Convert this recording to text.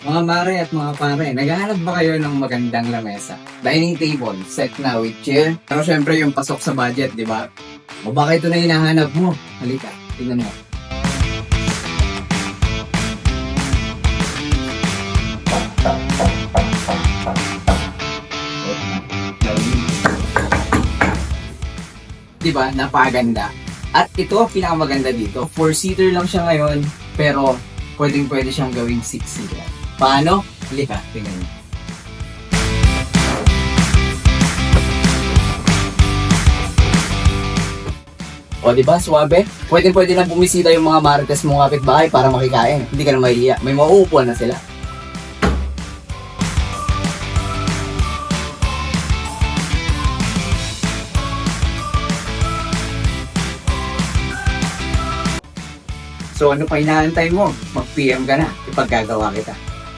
Mga mare at mga pare, naghahanap ba kayo ng magandang lamesa? Dining table, set na with chair. Pero syempre yung pasok sa budget, di ba? O baka ito na hinahanap mo? Halika, tingnan mo. Di ba? Napaganda. At ito pinakamaganda dito. Four-seater lang siya ngayon, pero pwedeng pwede siyang gawing six-seater. Paano? Halika, tingnan mo. O, di ba, suwabe? Pwede pwede lang bumisita yung mga marites mong kapitbahay para makikain. Hindi ka na mahihiya. May mauupuan na sila. So ano pa inaantay mo? Mag-PM ka na. Ipaggagawa kita.